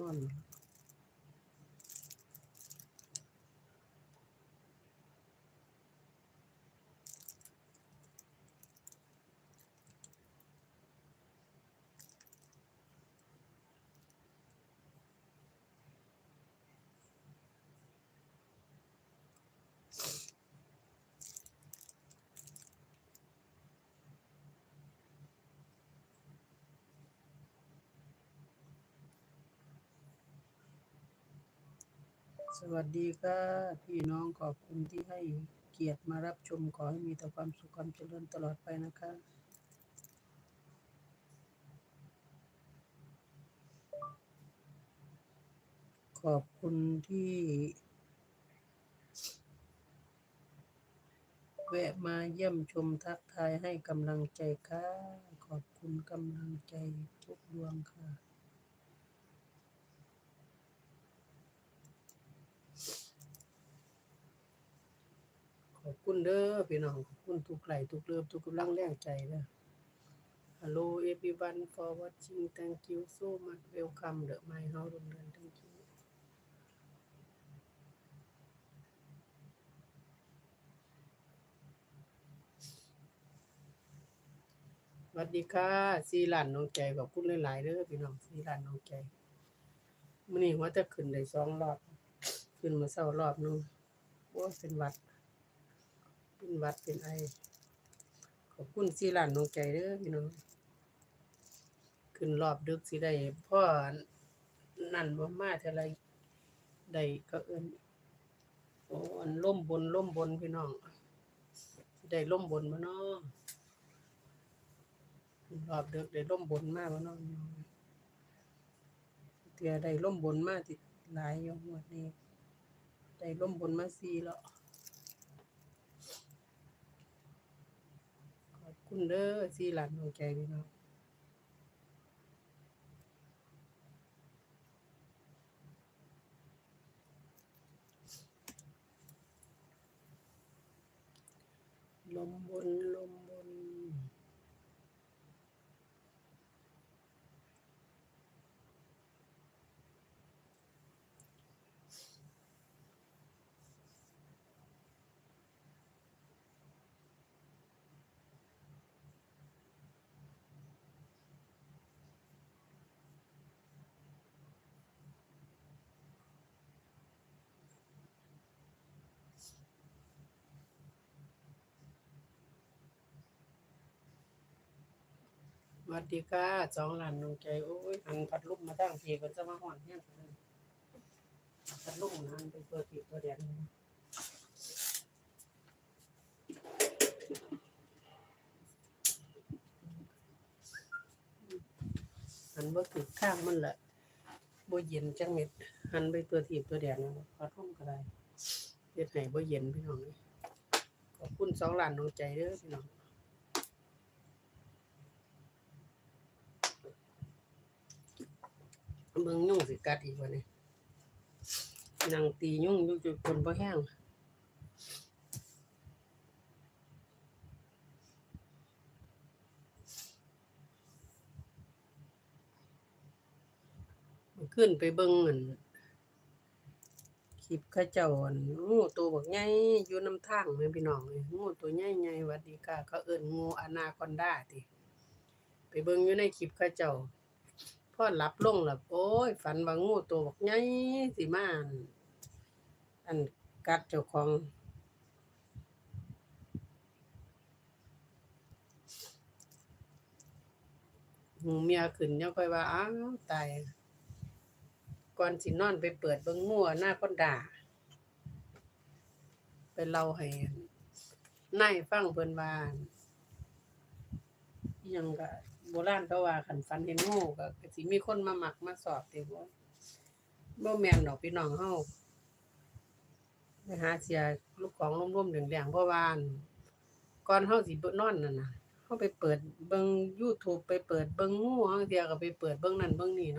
นอ สวัสดีค่ะ พี่น้องขอบคุณที่ให้เกียรติมารับชมขอให้มีแต่ความสุขความเจริญตลอดไปนะคะขอบคุณที่แวะมาเยี่ยมชมทักทายให้กำลังใจค่ะ ขอบคุณกำลังใจทุกดวงค่ะ ขอบ คุณเด้อพี่น้องขอบคุณทุกไหลทุกเลิฟทุกกำลังแรงใจเด้อ Hello everyone for watching thank you so much welcome the my house เรียน thank you สวัสดีค่ะสีหลานน้องใจขอบคุณหลายๆเด้อพี่น้องสีหลานน้องใจมื้อนี้ว่าจะขึ้นได้สองรอบ ขึ้นมาเช้ารอบนึงโอ้เป็นวัด วัดเป็นไอ ขอบคุณสีหลานน้องใจเด้อพี่น้อง ขึ้นรอบดึกสิได้พ่อนั่นบ่มาเท่าไรได้ก็เอิ้นโอ้อันล่มบนล่มบนพี่น้องได้ล่มบนบ่เนาะรอบดึกได้ล่มบนมาบ่เนาะเตียได้ล่มบนมาติดหลายอยู่งวดนี้ ได้ล่มบนมาสี่แล้ว ขอบ คุณเด้อสี่หลานน้องใจพี่น้องลมบนลมบน ส วัสดีค่ะสองหลานน้องใจโอ้ยหันพัดลุกมาตั้งเพก็จะมาห่อนแห้งเลยพัดลุกนั้นไปเปิดปิดตัวแดงหันบ่ถึกข้างมันแหละบ่เย็นจังเม็ดหันไปตัวถีบตัวแดงนพัดลุกก็ได้เฮ็ดให้บ่เย็นพี่น้องขอบคุณสองหลานน้องใจเด้อพี่น้อง เบิ่งยุ่งสิกัดอีกวะนี่นางตียุ่งอยู่จุดคนบ่แห้งขึ้นไปเบิ่งอันคลิปข้าเจ้าอันงูตัวบักใหญ่อยู่น้ำทางแม่พี่น้องเอ้ยงูตัวใหญ่ๆหวัดดีค่ะเขาเอิ้นงูอนาคอนดาติไปเบิ่งอยู่ในคลิปข้าเจ้า อหลับลงแล้วโอ้ย ฝันว่างูตัวบักใหญ่สิมาอันอันกัดเจ้าของหูเมียขึ้นยังค่อยว่าอ้าวตายก่อนสินอนไปเปิดเบิ่งงัวหน้าคนด่า ไปเล่าให้นายฟังเพิ่นว่าอิห ยังก็โบราณเขาว่าขันฟันเห็นงูก็ก็สิมีคนมาหมักมาสอบติบ่บ่แม่นดอกพี่น้องเฮาไปหาเสียลูกของร่มๆแดงๆเพราะว่าก่อนเฮาสิเบิ่นอนนั่นน่ะเฮาไปเปิดเบิ่ง YouTube ไปเปิดเบิ่งงูบางเที่ยก็ไปเปิดเบิ่งนั่นเบิ่งนี่เนาะ